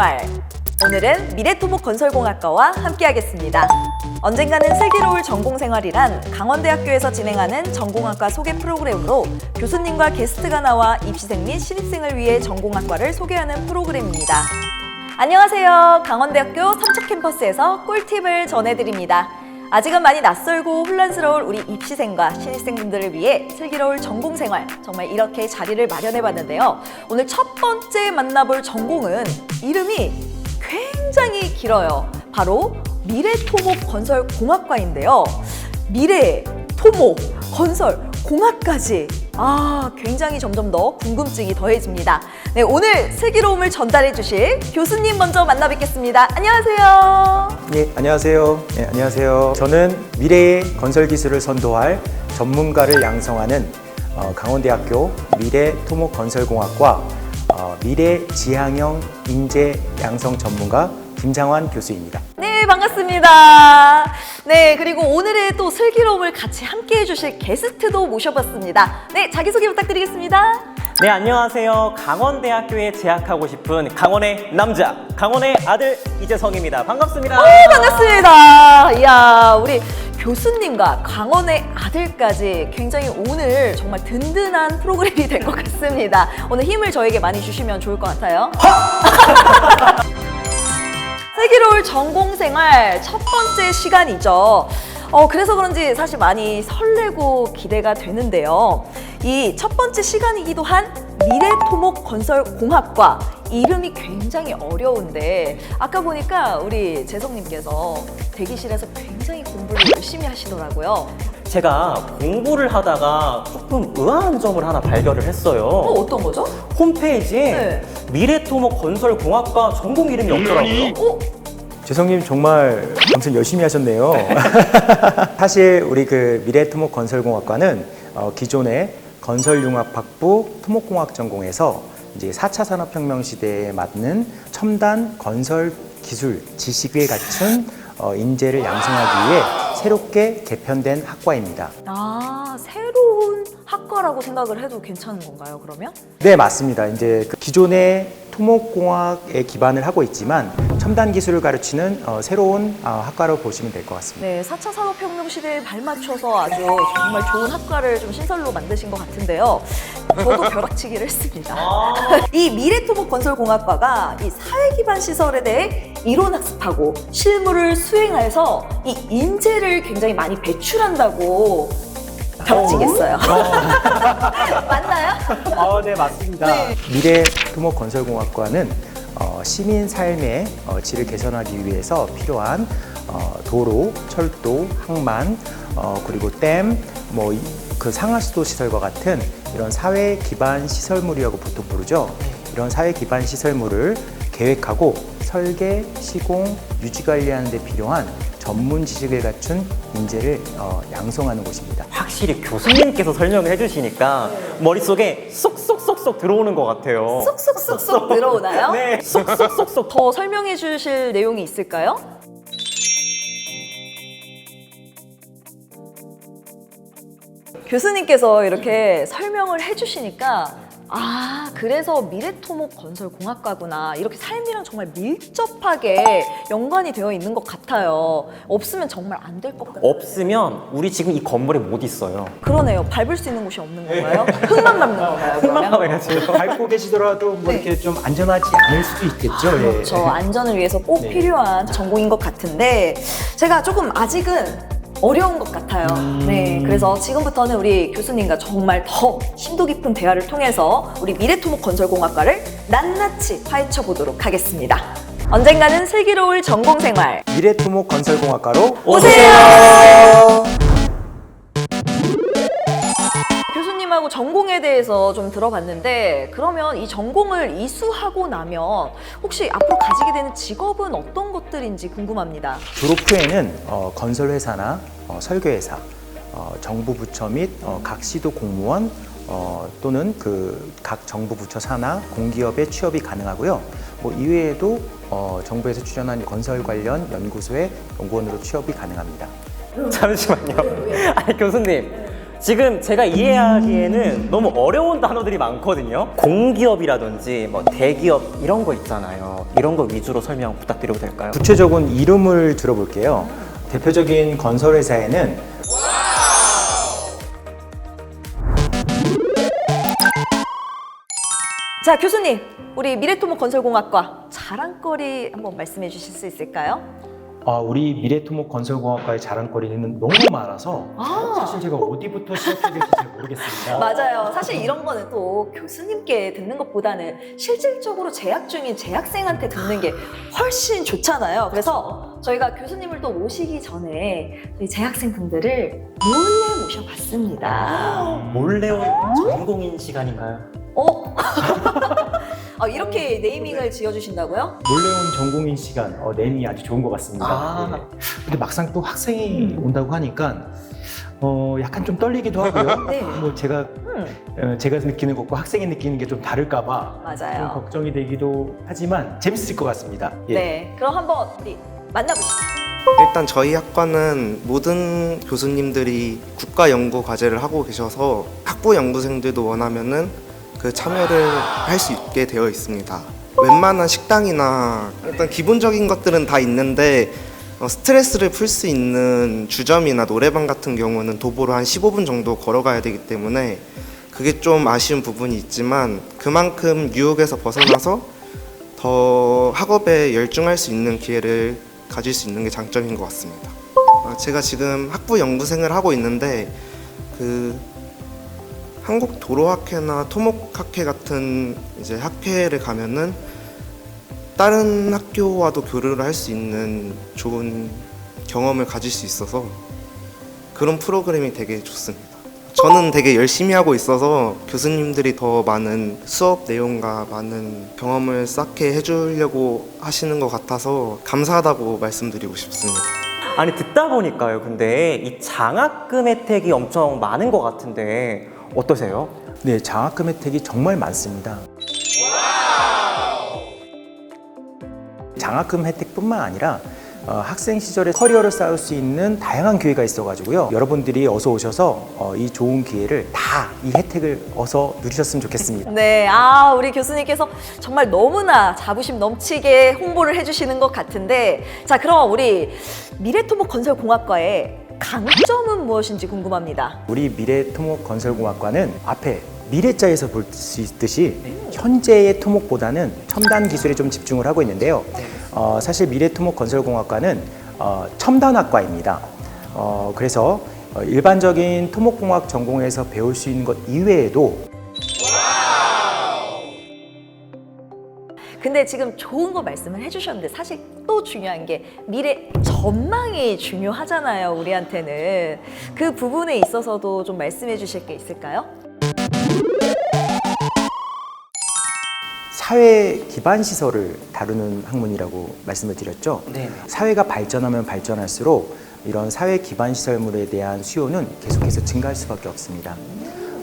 생활. 오늘은 미래토목 건설공학과와 함께하겠습니다. 언젠가는 슬기로울 전공생활이란 강원대학교에서 진행하는 전공학과 소개 프로그램으로 교수님과 게스트가 나와 입시생 및 신입생을 위해 전공학과를 소개하는 프로그램입니다. 안녕하세요. 강원대학교 삼척 캠퍼스에서 꿀팁을 전해드립니다. 아직은 많이 낯설고 혼란스러울 우리 입시생과 신입생분들을 위해 슬기로울 전공생활 정말 이렇게 자리를 마련해봤는데요. 오늘 첫 번째 만나볼 전공은 이름이 굉장히 길어요. 바로 미래토목건설공학과인데요. 미래, 토목, 건설, 공학까지 아 굉장히 점점 더 궁금증이 더해집니다. 네 오늘 슬기로움을 전달해 주실 교수님 먼저 만나 뵙겠습니다. 안녕하세요. 예, 안녕하세요. 예, 안녕하세요. 저는 미래의 건설 기술을 선도할 전문가를 양성하는 어, 강원대학교 미래 토목건설공학과 어, 미래 지향형 인재 양성 전문가 김장환 교수입니다. 네, 반갑습니다. 네, 그리고 오늘의 또 슬기로움을 같이 함께 해주실 게스트도 모셔봤습니다. 네, 자기소개 부탁드리겠습니다. 네, 안녕하세요. 강원대학교에 재학하고 싶은 강원의 남자, 강원의 아들 이재성입니다. 반갑습니다. 네, 반갑습니다. 이야, 우리 교수님과 강원의 아들까지 굉장히 오늘 정말 든든한 프로그램이 될 것 같습니다. 오늘 힘을 저에게 많이 주시면 좋을 것 같아요. 슬기로울 전공생활 첫 번째 시간이죠. 어, 그래서 그런지 사실 많이 설레고 기대가 되는데요. 이 첫 번째 시간이기도 한 미래토목건설공학과 이름이 굉장히 어려운데 아까 보니까 우리 재성님께서 대기실에서 굉장히 공부를 열심히 하시더라고요. 제가 공부를 하다가 조금 의아한 점을 하나 발견을 했어요. 어, 어떤 거죠? 홈페이지에 네. 미래토목 건설공학과 전공 이름이 없더라고요. 어? 재성님 정말 검색 열심히 하셨네요. 사실 우리 그 미래토목건설공학과는 어, 기존의 건설융합학부 토목공학 전공에서 이제 4차 산업혁명 시대에 맞는 첨단 건설 기술 지식을 갖춘 어, 인재를 양성하기 위해 새롭게 개편된 학과입니다. 아, 새로운 학과라고 생각을 해도 괜찮은 건가요, 그러면? 네, 맞습니다. 이제 그 기존의 토목공학에 기반을 하고 있지만 첨단 기술을 가르치는 어, 새로운 어, 학과로 보시면 될 것 같습니다. 네, 4차 산업혁명 시대에 발맞춰서 아주 정말 좋은 학과를 좀 신설로 만드신 것 같은데요. 저도 벼락치기를 했습니다. 이 미래토목건설공학과가 이 사회 기반 시설에 대해 이론 학습하고 실무를 수행해서 이 인재를 굉장히 많이 배출한다고 벼락치겠어요. 맞나요? 아, 네, 맞습니다. 네. 미래 토목건설공학과는 어, 시민 삶의 어, 질을 개선하기 위해서 필요한 어, 도로, 철도, 항만, 어, 그리고 댐, 뭐 그 상하수도 시설과 같은 이런 사회 기반 시설물이라고 보통 부르죠. 이런 사회 기반 시설물을 계획하고 설계, 시공, 유지 관리하는 데 필요한 전문 지식을 갖춘 인재를 어, 양성하는 곳입니다. 확실히 교수님께서 설명을 해주시니까 머릿속에 쏙 쏙쏙쏙 들어오는 것 같아요. 쏙쏙쏙쏙 들어오나요? 네, 쏙쏙쏙쏙. 더 설명해 주실 내용이 있을까요? 교수님께서 이렇게 설명을 해주시니까 아 그래서 미래토목 건설 공학과구나 이렇게 삶이랑 정말 밀접하게 연관이 되어 있는 것 같아요. 없으면 정말 안 될 것 같아요. 없으면 우리 지금 이 건물에 못 있어요. 그러네요. 밟을 수 있는 곳이 없는 건가요? 흙만 밟는 건가요? 흙만 그러면? 가야지. 밟고 계시더라도 뭐 네. 이렇게 좀 안전하지 않을 수도 있겠죠. 예. 그렇죠. 안전을 위해서 꼭 네. 필요한 전공인 것 같은데 제가 조금 아직은 어려운 것 같아요. 네, 그래서 지금부터는 우리 교수님과 정말 더 심도 깊은 대화를 통해서 우리 미래토목 건설공학과를 낱낱이 파헤쳐 보도록 하겠습니다. 언젠가는 슬기로울 전공생활 미래토목 건설공학과로 오세요. 교수님하고 전공에 대해서 좀 들어봤는데 그러면 이 전공을 이수하고 나면 혹시 앞으로 가지게 되는 직업은 어떤 것들인지 궁금합니다. 졸업 후에는 어, 건설회사나 어, 설계회사, 어, 정부 부처 및 어, 각 시도 공무원 어, 또는 그 각 정부 부처 산하 공기업에 취업이 가능하고요. 뭐 이외에도 어, 정부에서 출연한 건설 관련 연구소의 연구원으로 취업이 가능합니다. 잠시만요. 아니 교수님 지금 제가 이해하기에는 너무 어려운 단어들이 많거든요. 공기업이라든지 뭐 대기업 이런 거 있잖아요. 이런 거 위주로 설명 부탁드려도 될까요? 구체적인 이름을 들어볼게요. 대표적인 건설회사에는 자, 교수님, 우리 미래토목 건설공학과 자랑거리 한번 말씀해 주실 수 있을까요? 아, 우리 미래토목건설공학과의 자랑거리는 너무 많아서 아. 사실 제가 어디부터 시작해야 될지 잘 모르겠습니다. 맞아요. 사실 이런 거는 또 교수님께 듣는 것보다는 실질적으로 재학 중인 재학생한테 듣는 게 훨씬 좋잖아요. 그래서 저희가 교수님을 또 모시기 전에 저희 재학생분들을 몰래 모셔봤습니다. 몰래 온 전공인 시간인가요? 어? 아, 이렇게 네이밍을 지어주신다고요? 몰래 온 전공인 시간 어, 내용이 아주 좋은 것 같습니다. 아. 네. 근데 막상 또 학생이 온다고 하니까 어, 약간 좀 떨리기도 하고요. 네. 뭐 제가 음, 어, 제가 느끼는 것과 학생이 느끼는 게 좀 다를까봐 좀 맞아요. 걱정이 되기도 하지만 재밌을 것 같습니다. 예. 네. 그럼 한번 우리 만나보시죠. 일단 저희 학과는 모든 교수님들이 국가 연구 과제를 하고 계셔서 학부 연구생들도 원하면은 그 참여를 할 수 있게 되어 있습니다. 웬만한 식당이나 일단 기본적인 것들은 다 있는데 어, 스트레스를 풀 수 있는 주점이나 노래방 같은 경우는 도보로 한 15분 정도 걸어가야 되기 때문에 그게 좀 아쉬운 부분이 있지만 그만큼 유혹에서 벗어나서 더 학업에 열중할 수 있는 기회를 가질 수 있는 게 장점인 것 같습니다. 아, 제가 지금 학부 연구생을 하고 있는데 그 한국 도로학회나 토목학회 같은 이제 학회를 가면은 다른 학교와도 교류를 할 수 있는 좋은 경험을 가질 수 있어서 그런 프로그램이 되게 좋습니다. 저는 되게 열심히 하고 있어서 교수님들이 더 많은 수업 내용과 많은 경험을 쌓게 해주려고 하시는 것 같아서 감사하다고 말씀드리고 싶습니다. 아니 듣다 보니까요. 근데 이 장학금 혜택이 엄청 많은 것 같은데 어떠세요? 네, 장학금 혜택이 정말 많습니다. 장학금 혜택뿐만 아니라 어, 학생 시절에 커리어를 쌓을 수 있는 다양한 기회가 있어가지고요. 여러분들이 어서 오셔서 어, 이 좋은 기회를 다 이 혜택을 어서 누리셨으면 좋겠습니다. 네, 아, 우리 교수님께서 정말 너무나 자부심 넘치게 홍보를 해주시는 것 같은데, 자, 그럼 우리 미래토목 건설공학과의 강점은 무엇인지 궁금합니다. 우리 미래토목건설공학과는 앞에 미래자에서 볼 수 있듯이 현재의 토목보다는 첨단 기술에 좀 집중을 하고 있는데요. 어, 사실 미래토목건설공학과는 어, 첨단학과입니다. 어, 그래서 어, 일반적인 토목공학 전공에서 배울 수 있는 것 이외에도 근데 지금 좋은 거 말씀을 해주셨는데 사실 또 중요한 게 미래 전망이 중요하잖아요, 우리한테는. 그 부분에 있어서도 좀 말씀해 주실 게 있을까요? 사회 기반 시설을 다루는 학문이라고 말씀을 드렸죠. 네. 사회가 발전하면 발전할수록 이런 사회 기반 시설물에 대한 수요는 계속해서 증가할 수밖에 없습니다.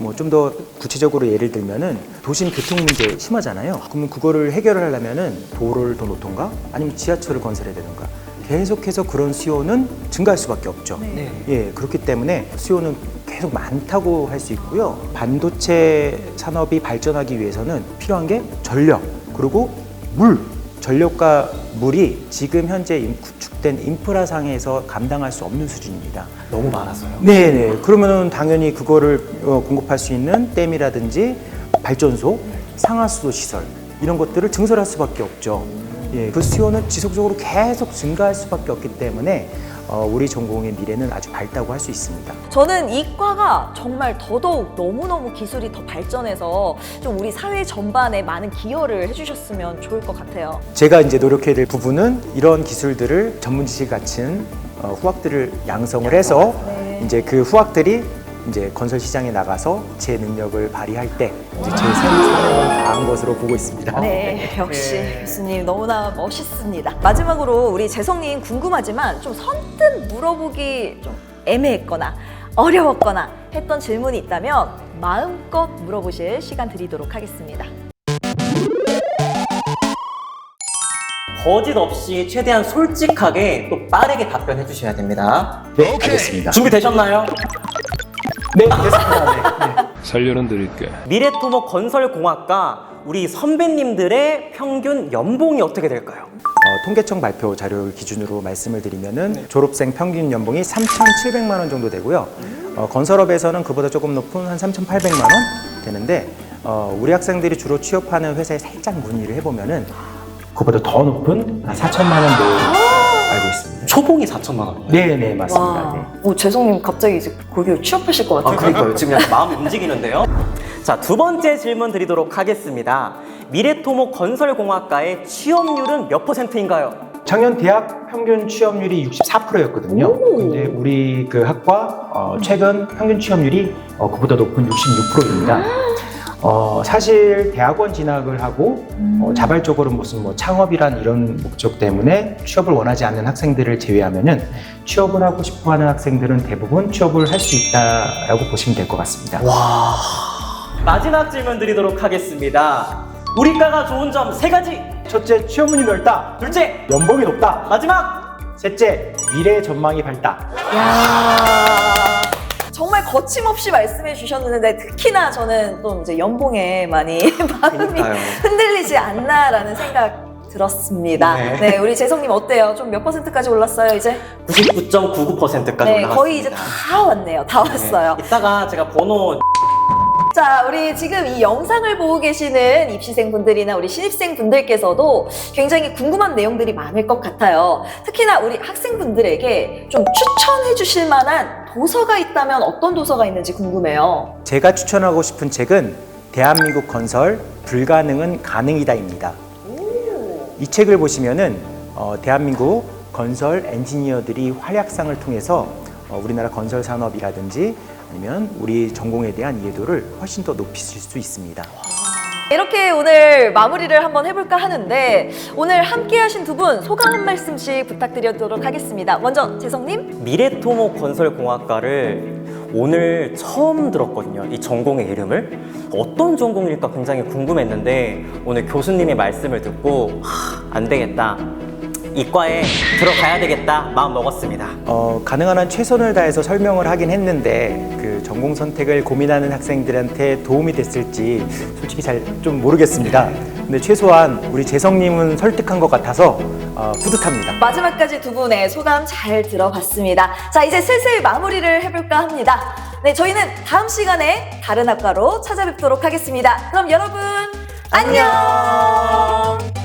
뭐 좀 더 구체적으로 예를 들면은 도심 교통 문제 심하잖아요. 그러면 그거를 해결을 하려면은 도로를 더 놓던가 아니면 지하철을 건설해야 되던가 계속해서 그런 수요는 증가할 수밖에 없죠. 네. 예, 그렇기 때문에 수요는 계속 많다고 할 수 있고요. 반도체 산업이 발전하기 위해서는 필요한 게 전력, 그리고 물. 전력과 물이 지금 현재 인- 구 축된 인프라상에서 감당할 수 없는 수준입니다. 너무 많아서요. 네네. 그러면은 당연히 그거를 어, 공급할 수 있는 댐이라든지 발전소, 상하수도 시설 이런 것들을 증설할 수밖에 없죠. 예, 그 수요는 지속적으로 계속 증가할 수밖에 없기 때문에 어, 우리 전공의 미래는 아주 밝다고 할 수 있습니다. 저는 이과가 정말 더더욱 너무너무 기술이 더 발전해서 좀 우리 사회 전반에 많은 기여를 해주셨으면 좋을 것 같아요. 제가 이제 노력해야 될 부분은 이런 기술들을 전문 지식 갖춘 어, 후학들을 양성을 해서 네. 이제 그 후학들이 이제 건설 시장에 나가서 제 능력을 발휘할 때 이제 제 사명을 다한 것으로 보고 있습니다. 네, 역시 네. 교수님 너무나 멋있습니다. 마지막으로 우리 재성님 궁금하지만 좀 선뜻 물어보기 좀 애매했거나 어려웠거나 했던 질문이 있다면 마음껏 물어보실 시간 드리도록 하겠습니다. 거짓 없이 최대한 솔직하게 또 빠르게 답변해 주셔야 됩니다. 네, 알겠습니다. 준비되셨나요? 네, 됐습니다. 네. 네. 살려는 드릴게. 미래토목 건설공학과 우리 선배님들의 평균 연봉이 어떻게 될까요? 어, 통계청 발표 자료를 기준으로 말씀을 드리면은 졸업생 평균 연봉이 3,700만 원 정도 되고요. 어, 건설업에서는 그보다 조금 높은 한 3,800만 원 되는데 어, 우리 학생들이 주로 취업하는 회사에 살짝 문의를 해보면은 그보다 더 높은 4천만 원도 알고 있습니다. 초봉이 4천만 원이에요. 네, 네, 맞습니다. 네. 와, 오, 재성님 갑자기 이제 거기 취업하실 것 아, 같아요. 그러니까요. 지금 약간 마음이 움직이는데요. 자, 두 번째 질문 드리도록 하겠습니다. 미래토목 건설공학과의 취업률은 몇 퍼센트인가요? 작년 대학 평균 취업률이 64%였거든요. 근데 우리 그 학과 어, 최근 평균 취업률이 어, 그보다 높은 66%입니다. 어, 사실 대학원 진학을 하고 어, 자발적으로 무슨 뭐 창업이란 이런 목적 때문에 취업을 원하지 않는 학생들을 제외하면은 취업을 하고 싶어하는 학생들은 대부분 취업을 할 수 있다라고 보시면 될 것 같습니다. 와. 마지막 질문 드리도록 하겠습니다. 우리 과가 좋은 점 세 가지. 첫째, 취업문이 넓다. 둘째, 연봉이 높다. 마지막. 셋째, 미래 전망이 밝다. 야 정말 거침없이 말씀해 주셨는데 특히나 저는 또 이제 연봉에 많이 마음이 그러니까요. 흔들리지 않나라는 생각 들었습니다. 네. 네, 우리 재성님 어때요? 좀 몇 퍼센트까지 올랐어요, 이제? 99.99%까지 네, 올라갔습니다. 거의 이제 다 왔네요. 다 왔어요. 네. 이따가 제가 번호 자, 우리 지금 이 영상을 보고 계시는 입시생 분들이나 우리 신입생 분들께서도 굉장히 궁금한 내용들이 많을 것 같아요. 특히나 우리 학생분들에게 좀 추천해 주실 만한 도서가 있다면 어떤 도서가 있는지 궁금해요. 제가 추천하고 싶은 책은 대한민국 건설 불가능은 가능이다입니다. 이 책을 보시면은 어, 대한민국 건설 엔지니어들이 활약상을 통해서 어, 우리나라 건설 산업이라든지 아니면 우리 전공에 대한 이해도를 훨씬 더 높이실 수 있습니다. 이렇게 오늘 마무리를 한번 해볼까 하는데 오늘 함께 하신 두 분 소감 한 말씀씩 부탁드리도록 하겠습니다. 먼저 재성님. 미래토목 건설공학과를 오늘 처음 들었거든요. 이 전공의 이름을. 어떤 전공일까 굉장히 궁금했는데 오늘 교수님의 말씀을 듣고 하, 안 되겠다. 이과에 들어가야 되겠다 마음 먹었습니다. 어, 가능한 한 최선을 다해서 설명을 하긴 했는데 그 전공 선택을 고민하는 학생들한테 도움이 됐을지 솔직히 잘 좀 모르겠습니다. 근데 최소한 우리 재성님은 설득한 것 같아서 어, 뿌듯합니다. 마지막까지 두 분의 소감 잘 들어봤습니다. 자, 이제 슬슬 마무리를 해볼까 합니다. 네, 저희는 다음 시간에 다른 학과로 찾아뵙도록 하겠습니다. 그럼 여러분, 안녕!